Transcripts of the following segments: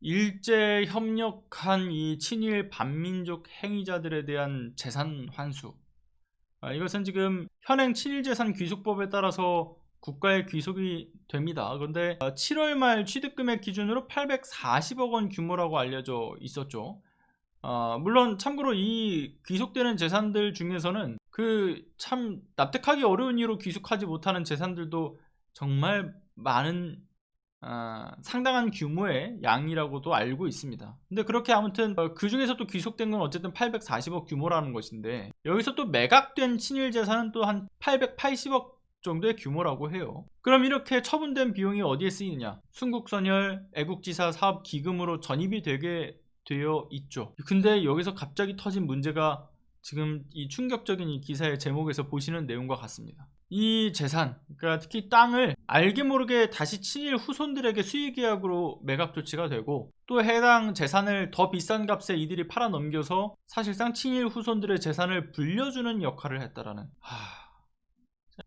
일제 협력한 이 친일 반민족 행위자들에 대한 재산 환수. 아, 이것은 지금 현행 친일재산 귀속법에 따라서 국가의 귀속이 됩니다. 그런데 7월 말 취득금액 기준으로 840억 원 규모라고 알려져 있었죠. 아, 물론 참고로 이 귀속되는 재산들 중에서는 그 참 납득하기 어려운 이유로 귀속하지 못하는 재산들도 정말 많은 아, 상당한 규모의 양이라고도 알고 있습니다. 근데 그렇게 아무튼 어, 그 중에서 또 귀속된 건 어쨌든 840억 규모라는 것인데 여기서 또 매각된 친일 재산은 또 한 880억 정도의 규모라고 해요. 그럼 이렇게 처분된 비용이 어디에 쓰이느냐? 순국선열 애국지사 사업 기금으로 전입이 되게 되어 있죠. 근데 여기서 갑자기 터진 문제가 지금 이 충격적인 이 기사의 제목에서 보시는 내용과 같습니다. 이 재산, 그러니까 특히 땅을 알게 모르게 다시 친일 후손들에게 수의 계약으로 매각 조치가 되고 또 해당 재산을 더 비싼 값에 이들이 팔아 넘겨서 사실상 친일 후손들의 재산을 불려주는 역할을 했다라는 하...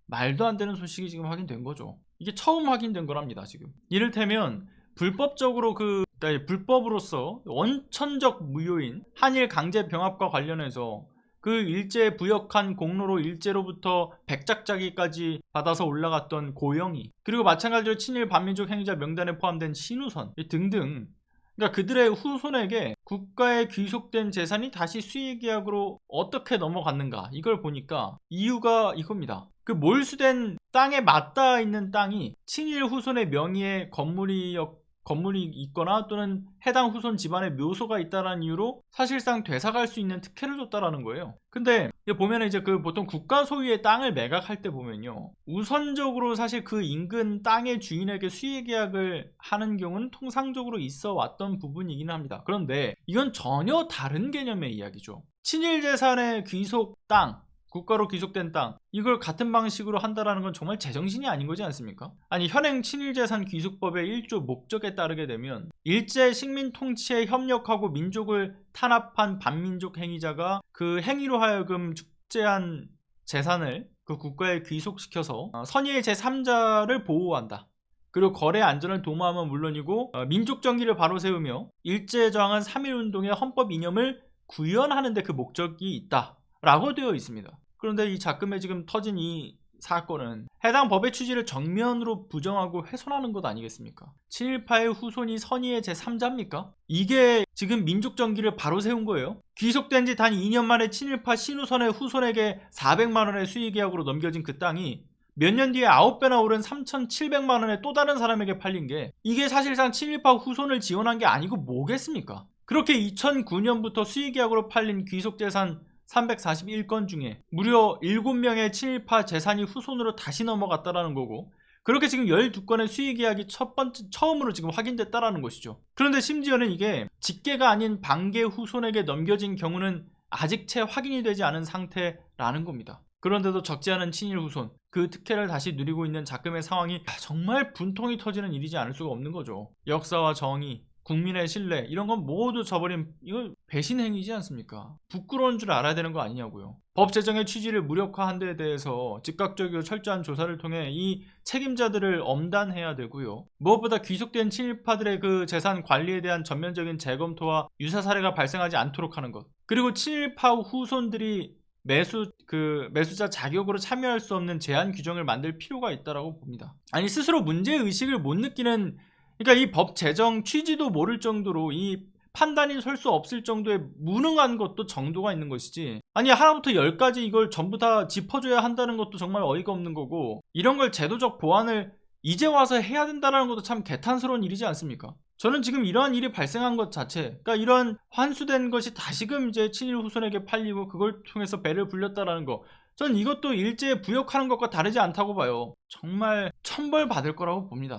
말도 안 되는 소식이 지금 확인된 거죠. 이게 처음 확인된 거랍니다, 지금. 이를테면 불법적으로 그 아니, 불법으로서 원천적 무효인 한일 강제 병합과 관련해서 그 일제 부역한 공로로 일제로부터 백작자기까지 받아서 올라갔던 고영이 그리고 마찬가지로 친일 반민족 행위자 명단에 포함된 신우선 등등 그러니까 그들의 후손에게 국가에 귀속된 재산이 다시 수의계약으로 어떻게 넘어갔는가 이걸 보니까 이유가 이겁니다. 그 몰수된 땅에 맞닿아 있는 땅이 친일 후손의 명의의 건물이 건물이 있거나 또는 해당 후손 집안의 묘소가 있다라는 이유로 사실상 되사갈 수 있는 특혜를 줬다라는 거예요. 근데 보면 이제 그 보통 국가 소유의 땅을 매각할 때 보면요. 우선적으로 사실 그 인근 땅의 주인에게 수의 계약을 하는 경우는 통상적으로 있어 왔던 부분이긴 합니다. 그런데 이건 전혀 다른 개념의 이야기죠. 친일 재산의 귀속 땅, 국가로 귀속된 땅 이걸 같은 방식으로 한다라는 건 정말 제정신이 아닌 거지 않습니까? 아니 현행 친일재산 귀속법의 1조 목적에 따르게 되면 일제 식민 통치에 협력하고 민족을 탄압한 반민족 행위자가 그 행위로 하여금 축제한 재산을 그 국가에 귀속시켜서 어, 선의의 제3자를 보호한다. 그리고 거래 안전을 도모하면 물론이고 어, 민족 정기를 바로 세우며 일제 저항한 3.1운동의 헌법 이념을 구현하는 데 그 목적이 있다. 라고 되어 있습니다. 그런데 이 작금에 지금 터진 이 사건은 해당 법의 취지를 정면으로 부정하고 훼손하는 것 아니겠습니까? 친일파의 후손이 선의의 제3자입니까? 이게 지금 민족정기를 바로 세운 거예요? 귀속된 지 단 2년 만에 친일파 신우선의 후손에게 400만원의 수의계약으로 넘겨진 그 땅이 몇 년 뒤에 9배나 오른 3,700만원에 또 다른 사람에게 팔린 게 이게 사실상 친일파 후손을 지원한 게 아니고 뭐겠습니까? 그렇게 2009년부터 수의계약으로 팔린 귀속재산 341건 중에 무려 7명의 친일파 재산이 후손으로 다시 넘어갔다라는 거고 그렇게 지금 12건의 수의 계약이 첫 번째 처음으로 지금 확인됐다라는 것이죠. 그런데 심지어는 이게 직계가 아닌 반계 후손에게 넘겨진 경우는 아직 채 확인이 되지 않은 상태라는 겁니다. 그런데도 적지 않은 친일 후손 그 특혜를 다시 누리고 있는 작금의 상황이 정말 분통이 터지는 일이지 않을 수가 없는 거죠. 역사와 정의, 국민의 신뢰 이런 건 모두 저버린 이거 배신 행위지 않습니까? 부끄러운 줄 알아야 되는 거 아니냐고요. 법 제정의 취지를 무력화한 데에 대해서 즉각적이고 철저한 조사를 통해 이 책임자들을 엄단해야 되고요. 무엇보다 귀속된 친일파들의 그 재산 관리에 대한 전면적인 재검토와 유사 사례가 발생하지 않도록 하는 것. 그리고 친일파 후손들이 매수 그 매수자 자격으로 참여할 수 없는 제한 규정을 만들 필요가 있다라고 봅니다. 아니 스스로 문제 의식을 못 느끼는 그러니까 이 법 제정 취지도 모를 정도로 이 판단이 설 수 없을 정도의 무능한 것도 정도가 있는 것이지 아니 하나부터 열까지 이걸 전부 다 짚어줘야 한다는 것도 정말 어이가 없는 거고 이런 걸 제도적 보완을 이제 와서 해야 된다는 것도 참 개탄스러운 일이지 않습니까? 저는 지금 이러한 일이 발생한 것 자체, 그러니까 이런 환수된 것이 다시금 이제 친일 후손에게 팔리고 그걸 통해서 배를 불렸다라는 거, 전 이것도 일제에 부역하는 것과 다르지 않다고 봐요. 정말 천벌 받을 거라고 봅니다.